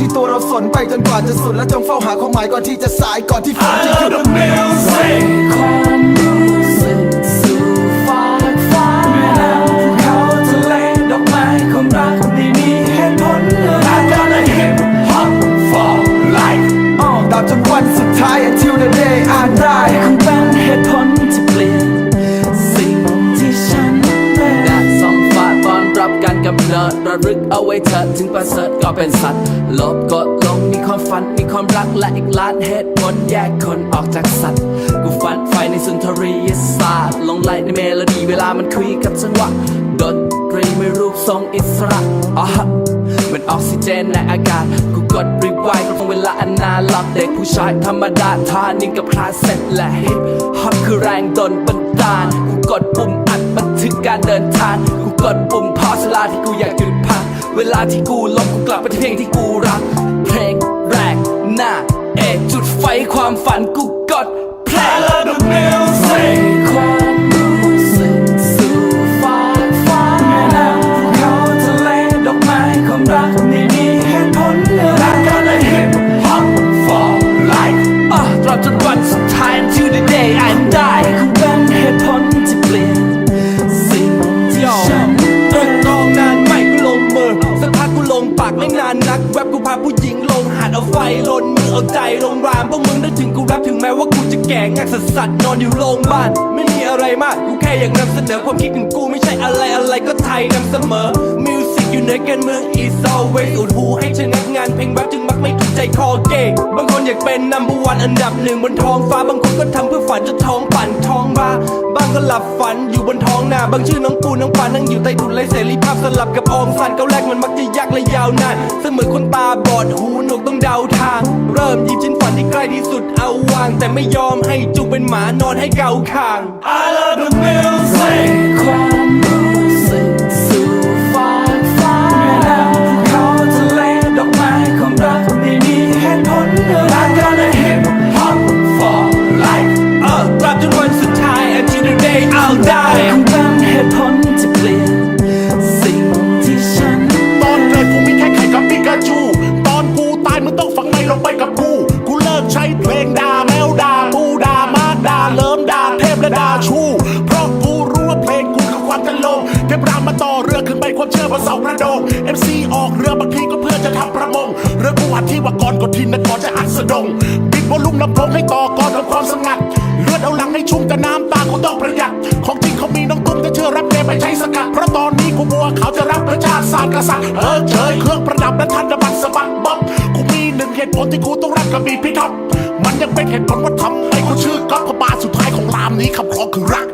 ที่ตัวเราสนไปจนกว่าจะสุดและจงเฝ้าหาความหมายก่อนที่จะสายก่อนที่ฝนจะหยุดความรู้สึกสู่ฟากฟ้าแม่น้ำภูเขาทะเลดอกไม้ความรักไม่มีเหตุผลเลย I gotta hip hop for life อ้อตราบจนวันสุดท้าย รึกเอาไว้เธอถึงประเสริฐก็เป็นสัตว์ลบกดลงมีความฝันมีความรักและอีกล้านเหตุผลแยกคนออกจากสัตว์ กูฝันไฟในสุนทรียศาสตร์ลงไหลในเมโลดี้เวลามันคุยกับจังหวะดนตรีไม่รูปทรงอิสระอ๋อฮะเหมือนออกซิเจนในอากาศ กูกดรีไวด์ตรงเวลาอนาล็อกเด็กผู้ชายธรรมดาทานิ่งกับคลาสเซ็ตและฮิปฮอปคือแรงดนบันดาล กูกดปุ่มอัดบันทึกการเดินทาง กูกดปุ่มพอสลาที่กูอยากหยุด เวลาที่กูลบกูกลับไปที่เพลงที่กูรัก เพลงแรกหน้าเอจุดไฟความฝันกูกด วบกูพาผู้หญิงลงหาดเอาไฟลนมือเอาใจลงรามพวกมึงได้ถึงกูรับถึงแม้ว่ากูจะแก่งักสัสสัสนอนอยู่โรงพยาบาลไม่มีอะไรมากกูแค่อยากนำเสนอความคิดของกูไม่ใช่อะไรอะไรก็ไทยนำเสมอมิวสิกอยู่ในการเมือง is always อุดหูให้ชะงักงานเพลงแรปจึงมักไม่ถูกใจคอเก่ง อยากเป็น number one อันดับหนึ่งบนท้องฟ้าบางคนก็ทำเพื่อฝันจนท้องปั่นท้องบ้าบางก็หลับฝันอยู่บนท้องนาบางชื่อน้องปูน้องปานั่งอยู่ใต้ถุนไรเสรีภาพสลับกับออมสันเก้าแรกมันมักจะยากและยาวนานเสมือนคนตาบอดหูหนวกต้องเดาทาง เริ่มหยิบชิ้นฝันที่ใกล้ที่สุดเอาวาง แต่ไม่ยอมให้จุกเป็นหมานอนให้เกาคาง I love the music นไปความเชื่อบนเสากระโดง MC ออกเรือบางทีก็เพื่อจะทำประมง เรือกูอัดที่ว่าก่อนกดทินนะก่อนจะอัดสะดงปิดวอลลุ่มลำโพงให้ต่อก่อนทำความสงัด เลือดเอาหลังให้ชุ่มแต่น้ำตากูต้องประหยัด ของจริงเขามีน้องตุ้มแต่เชื่อรับเกมไม่ใช้สกัด เพราะตอนนี้กูบัวเขาจะรับประชาติศาสตร์กษัตริย์เออเฉยเครื่องประดับและทันบัตรสะบัดบ๊อบกูมีหนึ่งเหตุผลที่กูต้องรักกับบีพี่ท็อปมันยังเป็นเหตุผลว่าทำไมกูชื่อก๊อฟพระบาทสุดท้ายของรามนี้คำครองคือรัก